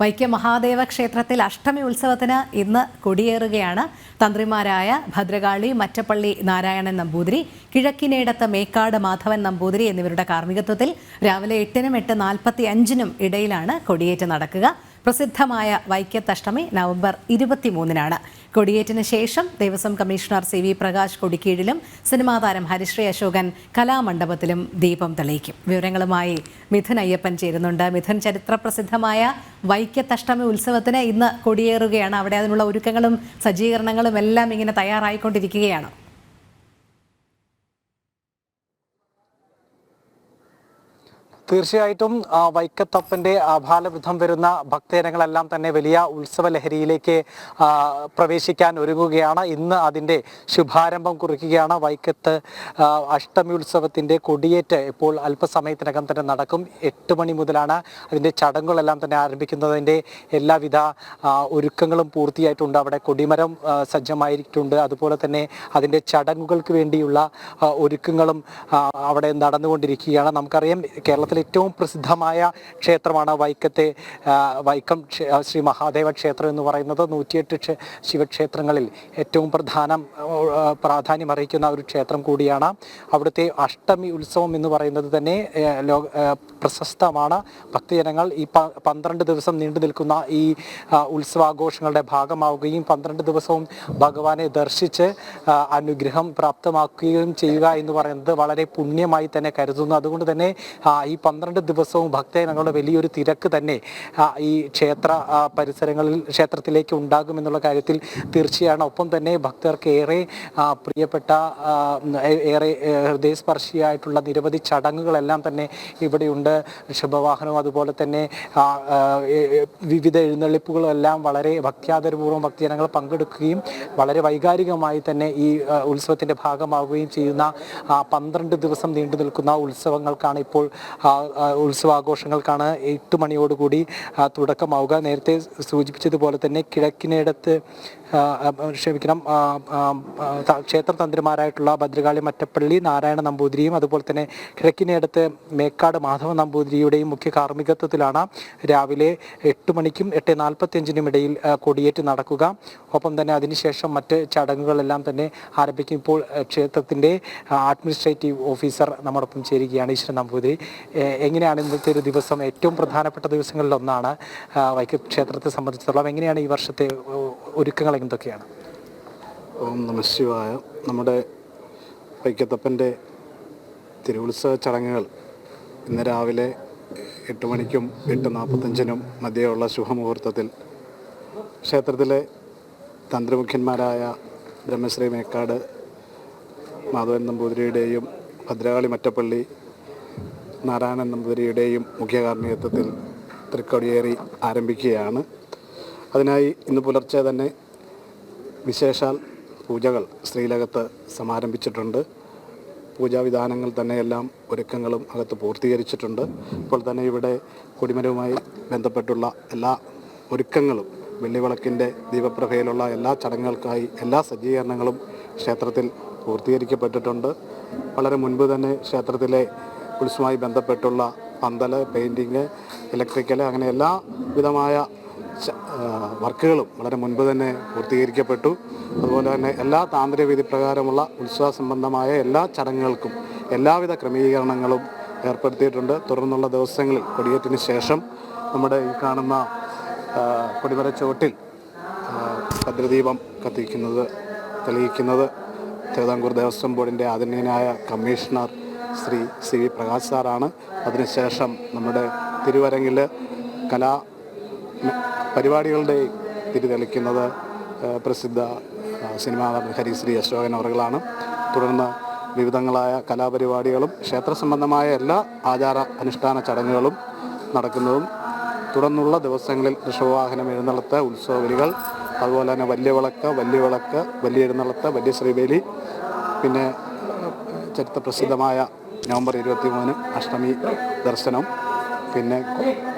വൈക്കം മഹാദേവ ക്ഷേത്രത്തിൽ അഷ്ടമി ഉത്സവത്തിന് ഇന്ന് കൊടിയേറുകയാണ്. തന്ത്രിമാരായ ഭദ്രകാളി മറ്റപ്പള്ളി നാരായണൻ നമ്പൂതിരി കിഴക്കിനേടത്ത് മേക്കാട് മാധവൻ നമ്പൂതിരി എന്നിവരുടെ കാർമ്മികത്വത്തിൽ രാവിലെ എട്ടിനും എട്ട് നാൽപ്പത്തി അഞ്ചിനും ഇടയിലാണ് കൊടിയേറ്റ് നടക്കുക. പ്രസിദ്ധമായ വൈക്കത്തഷ്ടമി നവംബർ ഇരുപത്തിമൂന്നിനാണ്. കൊടിയേറ്റിന് ശേഷം Devaswom commissioner C V Prakash കൊടിക്കീഴിലും cinema താരം ഹരിശ്രീ അശോകൻ കലാമണ്ഡപത്തിലും ദീപം തെളിയിക്കും. വിവരങ്ങളുമായി മിഥുൻ അയ്യപ്പൻ ചേരുന്നുണ്ട്. മിഥുൻ ചരിത്രപ്രസിദ്ധമായ വൈക്കത്തഷ്ടമി ഉത്സവത്തിന് ഇന്ന് കൊടിയേറുകയാണ്. അവിടെ അതിനുള്ള ഒരുക്കങ്ങളും സജ്ജീകരണങ്ങളും എല്ലാം ഇങ്ങനെ തയ്യാറായിക്കൊണ്ടിരിക്കുകയാണ്. തീർച്ചയായിട്ടും വൈക്കത്തപ്പന്റെ ആഭാലവൃദ്ധം വരുന്ന ഭക്തജനങ്ങളെല്ലാം തന്നെ വലിയ ഉത്സവ ലഹരിയിലേക്ക് പ്രവേശിക്കാൻ ഒരുങ്ങുകയാണ്. ഇന്ന് അതിന്റെ ശുഭാരംഭം കുറിക്കുകയാണ്. വൈക്കത്ത് അഷ്ടമി ഉത്സവത്തിന്റെ കൊടിയേറ്റ് ഇപ്പോൾ അല്പസമയത്തിനകം തന്നെ നടക്കും. എട്ട് മണി മുതലാണ് അതിന്റെ ചടങ്ങുകളെല്ലാം തന്നെ ആരംഭിക്കുന്നതിന്റെ എല്ലാവിധ ഒരുക്കങ്ങളും പൂർത്തിയായിട്ടുണ്ട്. അവിടെ കൊടിമരം സജ്ജമായിട്ടുണ്ട് അതുപോലെ തന്നെ അതിന്റെ ചടങ്ങുകൾക്ക് വേണ്ടിയുള്ള ഒരുക്കങ്ങളും അവിടെ നടന്നുകൊണ്ടിരിക്കുകയാണ്. നമുക്കറിയാം കേരളത്തിലെ ഏറ്റവും പ്രസിദ്ധമായ ക്ഷേത്രമാണ് വൈക്കത്തെ വൈക്കം ശ്രീ മഹാദേവ ക്ഷേത്രം എന്ന് പറയുന്നത് നൂറ്റിയെട്ട് ക്ഷേ- ശിവക്ഷേത്രങ്ങളിൽ ഏറ്റവും പ്രധാനം പ്രാധാന്യം അർഹിക്കുന്ന ഒരു ക്ഷേത്രം കൂടിയാണ്. അവിടുത്തെ അഷ്ടമി ഉത്സവം എന്ന് പറയുന്നത് തന്നെ ലോക പ്രശസ്തമാണ്. ഭക്തജനങ്ങൾ ഈ പന്ത്രണ്ട് ദിവസം നീണ്ടു നിൽക്കുന്ന ഈ ഉത്സവാഘോഷങ്ങളുടെ ഭാഗമാവുകയും പന്ത്രണ്ട് ദിവസവും ഭഗവാനെ ദർശിച്ച് അനുഗ്രഹം പ്രാപ്തമാക്കുകയും ചെയ്യുക എന്ന് പറയുന്നത് വളരെ പുണ്യമായി തന്നെ കരുതുന്നു. അതുകൊണ്ട് തന്നെ ഈ പന്ത്രണ്ട് ദിവസവും ഭക്തജനങ്ങളുടെ വലിയൊരു തിരക്ക് തന്നെ ഈ ക്ഷേത്ര പരിസരങ്ങളിൽ ക്ഷേത്രത്തിലേക്ക് ഉണ്ടാകുമെന്നുള്ള കാര്യത്തിൽ തീർച്ചയാണ് ഒപ്പം തന്നെ ഭക്തർക്ക് ഏറെ പ്രിയപ്പെട്ട ഏറെ ഹൃദയസ്പർശിയായിട്ടുള്ള നിരവധി ചടങ്ങുകളെല്ലാം തന്നെ ഇവിടെയുണ്ട്. ശുഭവാഹനവും അതുപോലെ തന്നെ വിവിധ എഴുന്നള്ളിപ്പുകളും എല്ലാം വളരെ ഭക്ത്യാദരപൂർവം ഭക്തജനങ്ങൾ പങ്കെടുക്കുകയും വളരെ വൈകാരികമായി തന്നെ ഈ ഉത്സവത്തിന്റെ ഭാഗമാവുകയും ചെയ്യുന്ന പന്ത്രണ്ട് ദിവസം നീണ്ടു നിൽക്കുന്ന ഉത്സവങ്ങൾക്കാണ് ഇപ്പോൾ ഉത്സവാഘോഷങ്ങൾക്കാണ് എട്ട് മണിയോടുകൂടി തുടക്കമാവുക. നേരത്തെ സൂചിപ്പിച്ചതുപോലെ തന്നെ കിഴക്കിനേടത്ത് ക്ഷമിക്കണം. ക്ഷേത്ര തന്ത്രിമാരായിട്ടുള്ള ഭദ്രകാളി മറ്റപ്പള്ളി നാരായണ നമ്പൂതിരിയും അതുപോലെ തന്നെ കിഴക്കിനടുത്ത് മേക്കാട് മാധവ നമ്പൂതിരിയുടെയും മുഖ്യ കാർമ്മികത്വത്തിലാണ് രാവിലെ എട്ട് മണിക്കും എട്ട് നാൽപ്പത്തിയഞ്ചിനും ഇടയിൽ കൊടിയേറ്റ് നടക്കുക. ഒപ്പം തന്നെ അതിനുശേഷം മറ്റ് ചടങ്ങുകളെല്ലാം തന്നെ ആരംഭിക്കും. ഇപ്പോൾ ക്ഷേത്രത്തിന്റെ അഡ്മിനിസ്ട്രേറ്റീവ് ഓഫീസർ നമ്മോടൊപ്പം ചേരുകയാണ് ഈശ്വരൻ നമ്പൂതിരി. എങ്ങനെയാണ് ഇന്നത്തെ ഒരു ദിവസം? ഏറ്റവും പ്രധാനപ്പെട്ട ദിവസങ്ങളിലൊന്നാണ് വൈക്കം ക്ഷേത്രത്തെ സംബന്ധിച്ചിടത്തോളം എങ്ങനെയാണ് ഈ വർഷത്തെ ഒരുക്കങ്ങൾ എന്തൊക്കെയാണ്? ഓം നമശിവായ നമ്മുടെ വൈക്കത്തപ്പന്റെ തിരുവുത്സവ ചടങ്ങുകൾ ഇന്ന് രാവിലെ എട്ട് മണിക്കും എട്ട് നാൽപ്പത്തഞ്ചിനും മധ്യയുള്ള ശുഭമുഹൂർത്തത്തിൽ ക്ഷേത്രത്തിലെ തന്ത്രിമുഖ്യന്മാരായ ബ്രഹ്മശ്രീ മേക്കാട് മാധവൻ നമ്പൂതിരിയുടെയും ഭദ്രകാളി മറ്റപ്പള്ളി നാരായണൻ നമ്പൂതിരിയുടെയും മുഖ്യ കാർമ്മികത്വത്തിൽ തൃക്കൊടിയേറി ആരംഭിക്കുകയാണ്. അതിനായി ഇന്ന് പുലർച്ചെ തന്നെ വിശേഷാൽ പൂജകൾ ശ്രീലകത്ത് സമാരംഭിച്ചിട്ടുണ്ട്. പൂജാവിധാനങ്ങൾ തന്നെയെല്ലാം ഒരുക്കങ്ങളും അകത്ത് പൂർത്തീകരിച്ചിട്ടുണ്ട്. ഇപ്പോൾ തന്നെ ഇവിടെ കൊടിമരവുമായി ബന്ധപ്പെട്ടുള്ള എല്ലാ ഒരുക്കങ്ങളും വെള്ളിവിളക്കിന്റെ ദീപപ്രഭയിലുള്ള എല്ലാ ചടങ്ങുകൾക്കായി എല്ലാ സജ്ജീകരണങ്ങളും ക്ഷേത്രത്തിൽ പൂർത്തീകരിക്കപ്പെട്ടിട്ടുണ്ട്. വളരെ മുൻപ് തന്നെ ക്ഷേത്രത്തിലെ ഉത്സവമായി ബന്ധപ്പെട്ടുള്ള പന്തൽ പെയിന്റിങ് ഇലക്ട്രിക്കൽ അങ്ങനെ എല്ലാ വിധമായ വർക്കുകളും വളരെ മുൻപ് തന്നെ പൂർത്തീകരിക്കപ്പെട്ടു. അതുപോലെ തന്നെ എല്ലാ താന്ത്രിക വിധി പ്രകാരമുള്ള ഉത്സവ സംബന്ധമായ എല്ലാ ചടങ്ങുകൾക്കും എല്ലാവിധ ക്രമീകരണങ്ങളും ഏർപ്പെടുത്തിയിട്ടുണ്ട്. തുടർന്നുള്ള ദിവസങ്ങളിൽ കൊടിയേറ്റിന് ശേഷം നമ്മുടെ ഈ കാണുന്ന കൊടിമര ചുവട്ടിൽ ഭദ്രദീപം കത്തിക്കുന്നത് തെളിയിക്കുന്നത് തിരുവിതാംകൂർ ദേവസ്വം ബോർഡിന്റെ ആദരണീയനായ commissioner Shri C V Prakash സാറാണ്. അതിനുശേഷം നമ്മുടെ തിരുവരങ്ങിൽ കലാ പരിപാടികളുടെ തിരിതെളിക്കുന്നത് പ്രസിദ്ധ സിനിമാ നടൻ ഹരിശ്രീ അശോകൻ അവറുകളാണ്. തുടർന്ന് വിവിധങ്ങളായ കലാപരിപാടികളും ക്ഷേത്ര സംബന്ധമായ എല്ലാ ആചാര അനുഷ്ഠാന ചടങ്ങുകളും നടക്കുന്നതും തുടർന്നുള്ള ദിവസങ്ങളിൽ ഋഷഭവാഹനം എഴുന്നള്ളത്ത് ഉത്സവബലികൾ അതുപോലെ തന്നെ വലിയ വിളക്ക് വലിയ വിളക്ക് വലിയ എഴുന്നള്ളത്ത് വലിയ ശ്രീബലി പിന്നെ ചരിത്ര പ്രസിദ്ധമായ നവംബർ ഇരുപത്തി മൂന്ന് അഷ്ടമി ദർശനം. പിന്നെ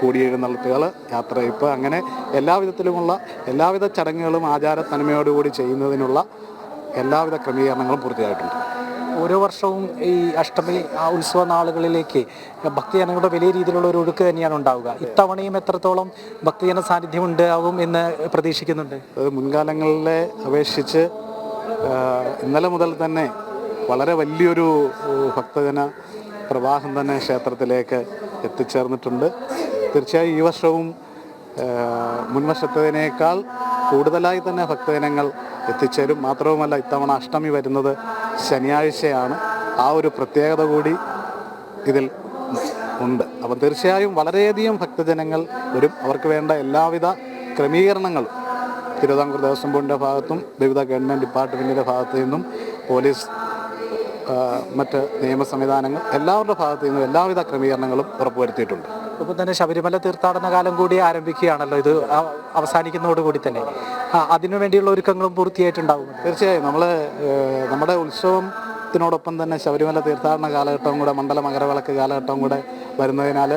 കൂടിയെഴുന്നള്ളത്തുകൾ യാത്രയപ്പ് അങ്ങനെ എല്ലാവിധത്തിലുമുള്ള എല്ലാവിധ ചടങ്ങുകളും ആചാര തനിമയോടുകൂടി ചെയ്യുന്നതിനുള്ള എല്ലാവിധ ക്രമീകരണങ്ങളും പൂർത്തിയായിട്ടുണ്ട്. ഓരോ വർഷവും ഈ അഷ്ടമി ആ ഉത്സവ നാളുകളിലേക്ക് ഭക്തജനങ്ങളുടെ വലിയ രീതിയിലുള്ള ഒരു ഒഴുക്ക് തന്നെയാണ് ഉണ്ടാവുക. ഇത്തവണയും എത്രത്തോളം ഭക്തജന സാന്നിധ്യം ഉണ്ടാവും എന്ന് പ്രതീക്ഷിക്കുന്നുണ്ട്? മുൻകാലങ്ങളിലെ അപേക്ഷിച്ച് ഇന്നലെ മുതൽ തന്നെ വളരെ വലിയൊരു ഭക്തജന പ്രവാഹം തന്നെ ക്ഷേത്രത്തിലേക്ക് എത്തിച്ചേർന്നിട്ടുണ്ട്. തീർച്ചയായും ഈ വർഷവും മുൻവശത്തതിനേക്കാൾ കൂടുതലായി തന്നെ ഭക്തജനങ്ങൾ എത്തിച്ചേരും. മാത്രവുമല്ല ഇത്തവണ അഷ്ടമി വരുന്നത് ശനിയാഴ്ചയാണ്. ആ ഒരു പ്രത്യേകത കൂടി ഇതിൽ ഉണ്ട്. അപ്പം തീർച്ചയായും വളരെയധികം ഭക്തജനങ്ങൾ വരും. അവർക്ക് വേണ്ട എല്ലാവിധ ക്രമീകരണങ്ങളും തിരുവിതാംകൂർ ദേവസ്വം ബോർഡിന്റെ ഭാഗത്തും വിവിധ ഗവൺമെന്റ് ഡിപ്പാർട്ട്മെന്റിന്റെ ഭാഗത്തു നിന്നും പോലീസ് മറ്റ് നിയമ സംവിധാനങ്ങൾ എല്ലാവരുടെ ഭാഗത്തു നിന്നും എല്ലാവിധ ക്രമീകരണങ്ങളും ഉറപ്പുവരുത്തിയിട്ടുണ്ട്. ഇപ്പം തന്നെ ശബരിമല തീർത്ഥാടന കാലം കൂടി ആരംഭിക്കുകയാണല്ലോ. ഇത് അവസാനിക്കുന്നതോടുകൂടി തന്നെ. അതിനു വേണ്ടിയുള്ള ഒരുക്കങ്ങളും പൂർത്തിയായിട്ടുണ്ടാവും. തീർച്ചയായും. നമ്മൾ നമ്മുടെ ഉത്സവത്തിനോടൊപ്പം തന്നെ ശബരിമല തീർത്ഥാടന കാലഘട്ടവും കൂടെ മണ്ഡല മകരവിളക്ക് കാലഘട്ടവും കൂടെ വരുന്നതിനാൽ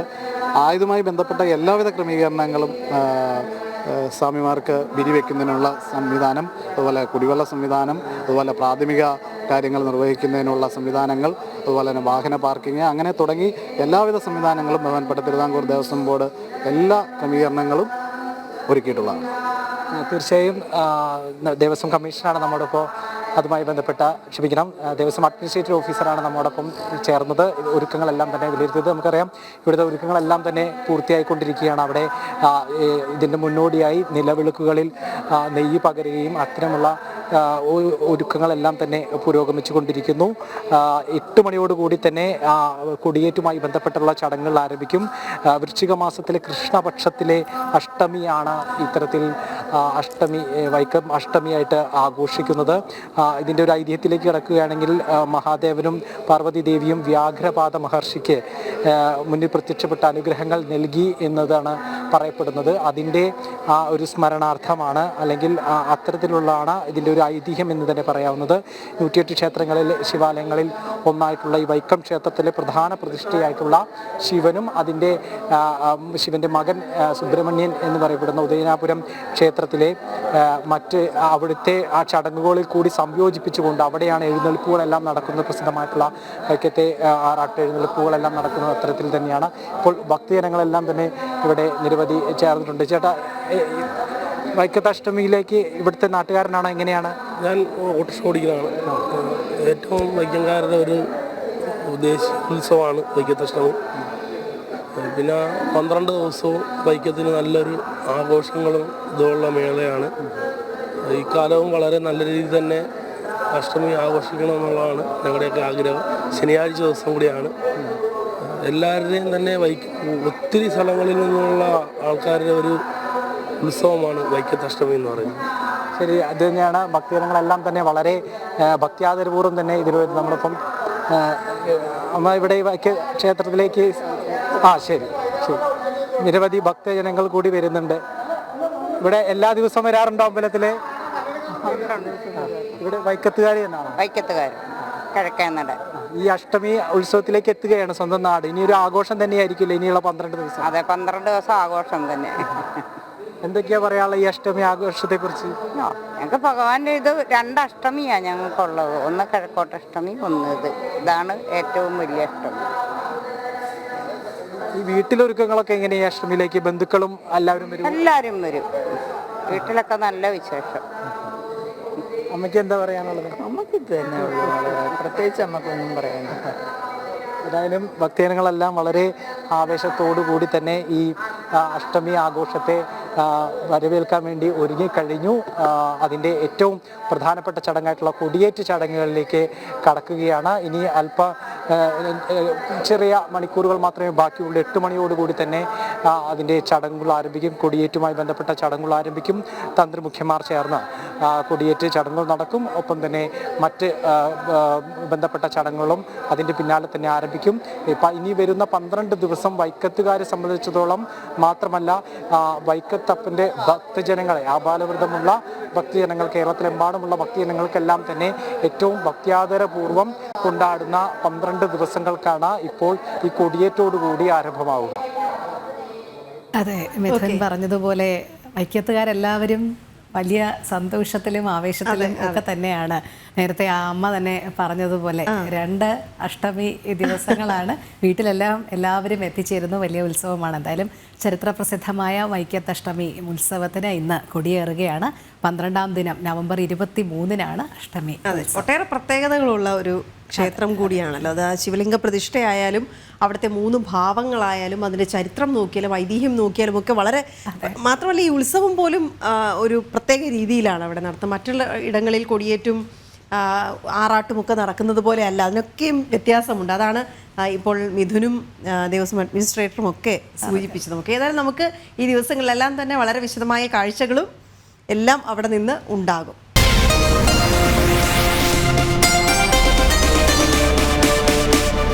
ആയുധമായി ബന്ധപ്പെട്ട എല്ലാവിധ ക്രമീകരണങ്ങളും സ്വാമിമാർക്ക് വിരിവെക്കുന്നതിനുള്ള സംവിധാനം അതുപോലെ കുടിവെള്ള സംവിധാനം അതുപോലെ പ്രാഥമിക കാര്യങ്ങൾ നിർവഹിക്കുന്നതിനുള്ള സംവിധാനങ്ങൾ അതുപോലെ തന്നെ വാഹന പാർക്കിംഗ് അങ്ങനെ തുടങ്ങി എല്ലാവിധ സംവിധാനങ്ങളും ബഹുമാനപ്പെട്ട തിരുവിതാംകൂർ ദേവസ്വം ബോർഡ് എല്ലാ ക്രമീകരണങ്ങളും ഒരുക്കിയിട്ടുള്ളതാണ്. തീർച്ചയായും ദേവസ്വം കമ്മീഷനാണ് നമ്മോടൊപ്പം അതുമായി ബന്ധപ്പെട്ട ക്ഷമിക്കണം ദേവസ്വം അഡ്മിനിസ്ട്രേറ്റീവ് ഓഫീസറാണ് നമ്മോടൊപ്പം ചേർന്നത്. ഒരുക്കങ്ങളെല്ലാം തന്നെ വിലയിരുത്തിയത് നമുക്കറിയാം ഇവിടുത്തെ ഒരുക്കങ്ങളെല്ലാം തന്നെ പൂർത്തിയായിക്കൊണ്ടിരിക്കുകയാണ് അവിടെ. ഇതിന്റെ മുന്നോടിയായി നിലവിളക്കുകളിൽ നെയ്യ് പകരുകയും അത്തരമുള്ള ഒരുക്കങ്ങളെല്ലാം തന്നെ പുരോഗമിച്ചു കൊണ്ടിരിക്കുന്നു എട്ട് മണിയോടുകൂടി തന്നെ കൊടിയേറ്റുമായി ബന്ധപ്പെട്ടുള്ള ചടങ്ങുകൾ ആരംഭിക്കും. വൃശ്ചിക മാസത്തിലെ കൃഷ്ണപക്ഷത്തിലെ അഷ്ടമിയാണ് ഇത്തരത്തിൽ അഷ്ടമി വൈക്കം അഷ്ടമിയായിട്ട് ആഘോഷിക്കുന്നത്. ഇതിന്റെ ഒരു ഐതിഹ്യത്തിലേക്ക് കിടക്കുകയാണെങ്കിൽ മഹാദേവനും പാർവതി ദേവിയും വ്യാഘ്രപാദ മഹർഷിക്ക് മുന്നിൽ പ്രത്യക്ഷപ്പെട്ട അനുഗ്രഹങ്ങൾ നൽകി എന്നതാണ് പറയപ്പെടുന്നത്. അതിന്റെ ആ ഒരു സ്മരണാർത്ഥമാണ് അല്ലെങ്കിൽ അത്തരത്തിലുള്ളതാണ് ഇതിന്റെ ഒരു ഐതിഹ്യം എന്ന് തന്നെ പറയാവുന്നത്. നൂറ്റിയെട്ട് ക്ഷേത്രങ്ങളിൽ ശിവാലയങ്ങളിൽ ഒന്നായിട്ടുള്ള ഈ വൈക്കം ക്ഷേത്രത്തിലെ പ്രധാന പ്രതിഷ്ഠയായിട്ടുള്ള ശിവനും അതിന്റെ ശിവന്റെ മകൻ സുബ്രഹ്മണ്യൻ എന്ന് പറയപ്പെടുന്ന ഉദയനാപുരം ക്ഷേത്രത്തിലെ മറ്റ് അവിടുത്തെ ആ ചടങ്ങുകളിൽ കൂടി സംയോജിപ്പിച്ചുകൊണ്ട് അവിടെയാണ് എഴുന്നള്ളിപ്പുകളെല്ലാം നടക്കുന്നത്. പ്രസിദ്ധമായിട്ടുള്ള വൈക്കത്തെ ആറാട്ട് എഴുന്നള്ളിപ്പുകളെല്ലാം നടക്കുന്നത് അത്തരത്തിൽ തന്നെയാണ്. ഇപ്പോൾ ഭക്തജനങ്ങളെല്ലാം തന്നെ ഇവിടെ നിരവധി ചേർന്നിട്ടുണ്ട്. ചേട്ടാ വൈക്കത്തഷ്ടമിയിലേക്ക് ഇവിടുത്തെ നാട്ടുകാരനാണോ എങ്ങനെയാണ്? ഞാൻ ഓട്ടോറിക്ഷ ഓടിക്കുന്നതാണ്. ഏറ്റവും വൈക്കംകാരുടെ ഒരു ഉദ്ദേശ ഉത്സവമാണ് വൈക്കത്തഷ്ടമി പിന്നെ പന്ത്രണ്ട് ദിവസവും വൈക്കത്തിന് നല്ലൊരു ആഘോഷങ്ങളും ഇതുമുള്ള മേളയാണ്. ഈ കാലവും വളരെ നല്ല രീതിയിൽ തന്നെ അഷ്ടമി ആഘോഷിക്കണം എന്നുള്ളതാണ് ഞങ്ങളുടെയൊക്കെ ആഗ്രഹം. ശനിയാഴ്ച ദിവസം കൂടിയാണ്. എല്ലാവരുടെയും തന്നെ വൈക്ക ഒത്തിരി സ്ഥലങ്ങളിൽ നിന്നുള്ള ആൾക്കാരുടെ ഒരു ഉത്സവമാണ് വൈക്കത്തഷ്ടമി എന്ന് പറയുന്നത്. ശരി അത് തന്നെയാണ്. ഭക്തജനങ്ങളെല്ലാം തന്നെ വളരെ ഭക്തിയാദരപൂർവം തന്നെ ഇതിൽ നമ്മളിപ്പം അമ്മ ഇവിടെ വൈക്ക ക്ഷേത്രത്തിലേക്ക് ആ ശരി ശരി. നിരവധി ഭക്തജനങ്ങൾ കൂടി വരുന്നുണ്ട്. ഇവിടെ എല്ലാ ദിവസവും വരാറുണ്ടോ അമ്പലത്തിൽ? ഇവിടെ വൈക്കത്തുകാരി എന്നാണ്? വൈക്കത്തുകാർ കിഴക്കേന്നട ഈ അഷ്ടമി ഉത്സവത്തിലേക്ക് എത്തുകയാണ് സ്വന്തം നാട്. ഇനി ഒരു ആഘോഷം തന്നെയായിരിക്കില്ല ഇനിയുള്ള പന്ത്രണ്ട് ദിവസം? അതെ പന്ത്രണ്ട് ദിവസം ആഘോഷം തന്നെ. എന്തൊക്കെയാ പറയാനുള്ള ഈ അഷ്ടമി ആഘോഷത്തെ കുറിച്ച് ഞങ്ങൾക്ക് ഭഗവാന്റെ ഇത് രണ്ട് അഷ്ടമിയാണ് ഞങ്ങൾക്കുള്ളത് ഒന്ന് കിഴക്കോട്ടഷ്ടമി ഒന്ന് ഇത്. ഇതാണ് ഏറ്റവും വലിയ അഷ്ടമി. ഈ വീട്ടിലൊരുക്കങ്ങളൊക്കെ എങ്ങനെയാ? അഷ്ടമിയിലേക്ക് ബന്ധുക്കളും എല്ലാവരും വരും? എല്ലാവരും വരും. വീട്ടിലൊക്കെ നല്ല വിശേഷം. അമ്മയ്ക്ക് എന്താ പറയാനുള്ളത്? നമുക്ക് ഇത് തന്നെ പ്രത്യേകിച്ച് നമുക്കൊന്നും പറയാനില്ല. ഏതായാലും ഭക്തജനങ്ങളെല്ലാം വളരെ ആവേശത്തോടു കൂടി തന്നെ ഈ അഷ്ടമി ആഘോഷത്തെ വരവേൽക്കാൻ വേണ്ടി ഒരുങ്ങിക്കഴിഞ്ഞു അതിന്റെ ഏറ്റവും പ്രധാനപ്പെട്ട ചടങ്ങായിട്ടുള്ള കൊടിയേറ്റ് ചടങ്ങുകളിലേക്ക് കടക്കുകയാണ്. ഇനി അല്പ ചെറിയ മണിക്കൂറുകൾ മാത്രമേ ബാക്കിയുള്ളൂ. എട്ട് മണിയോടുകൂടി തന്നെ അതിന്റെ ചടങ്ങുകൾ ആരംഭിക്കും. കൊടിയേറ്റുമായി ബന്ധപ്പെട്ട ചടങ്ങുകൾ ആരംഭിക്കും. തന്ത്രി മുഖ്യമാർ ചേർന്ന് കൊടിയേറ്റ് ചടങ്ങുകൾ നടക്കും. ഒപ്പം തന്നെ മറ്റ് ബന്ധപ്പെട്ട ചടങ്ങുകളും അതിന്റെ പിന്നാലെ തന്നെ ആരംഭിക്കും. ഇനി വരുന്ന പന്ത്രണ്ട് ദിവസം വൈക്കത്തുകാരെ സംബന്ധിച്ചിടത്തോളം മാത്രമല്ല വൈക്കത്തപ്പന്റെ ഭക്തജനങ്ങളെ ആബാലവൃതമുള്ള ഭക്തജനങ്ങൾ കേരളത്തിലെമ്പാടുമുള്ള ഭക്തജനങ്ങൾക്കെല്ലാം തന്നെ ഏറ്റവും ഭക്ത്യാദരപൂർവം കൊണ്ടാടുന്ന പന്ത്രണ്ട് ദിവസങ്ങൾക്കാണ് ഇപ്പോൾ ഈ കൊടിയേറ്റോടുകൂടി ആരംഭമാവുക. അതെ മിഥുൻ പറഞ്ഞതുപോലെ ഐക്യത്തുകാരെല്ലാവരും വലിയ സന്തോഷത്തിലും ആവേശത്തിലും ഒക്കെ തന്നെയാണ്. നേരത്തെ ആ അമ്മ തന്നെ പറഞ്ഞതുപോലെ രണ്ട് അഷ്ടമി ദിവസങ്ങളാണ് വീട്ടിലെല്ലാം എല്ലാവരും എത്തിച്ചേരുന്ന. വലിയ ഉത്സവമാണ്. എന്തായാലും ചരിത്ര പ്രസിദ്ധമായ വൈക്കത്തഷ്ടമി ഉത്സവത്തിന് ഇന്ന് കൊടിയേറുകയാണ്. പന്ത്രണ്ടാം ദിനം നവംബർ ഇരുപത്തി മൂന്നിനാണ് അഷ്ടമി ഒട്ടേറെ പ്രത്യേകതകളുള്ള ഒരു ക്ഷേത്രം കൂടിയാണല്ലോ. അത് ആ ശിവലിംഗ പ്രതിഷ്ഠയായാലും അവിടുത്തെ മൂന്ന് ഭാവങ്ങളായാലും അതിന്റെ ചരിത്രം നോക്കിയാലും ഐതിഹ്യം നോക്കിയാലും ഒക്കെ വളരെ മാത്രമല്ല ഈ ഉത്സവം പോലും ഒരു പ്രത്യേക രീതിയിലാണ് അവിടെ നടത്തുന്നത്. മറ്റുള്ള ഇടങ്ങളിൽ കൊടിയേറ്റും ആറാട്ടുമൊക്കെ നടക്കുന്നത് പോലെ അല്ല അതിനൊക്കെയും വ്യത്യാസമുണ്ട്. അതാണ് ഇപ്പോൾ മിഥുനും ദേവസ്വം അഡ്മിനിസ്ട്രേറ്ററും ഒക്കെ സൂചിപ്പിച്ചത് നമുക്ക് ഏതായാലും നമുക്ക് ഈ ദിവസങ്ങളിലെല്ലാം തന്നെ വളരെ വിശദമായ കാഴ്ചകളും എല്ലാം അവിടെ നിന്ന് ഉണ്ടാകും.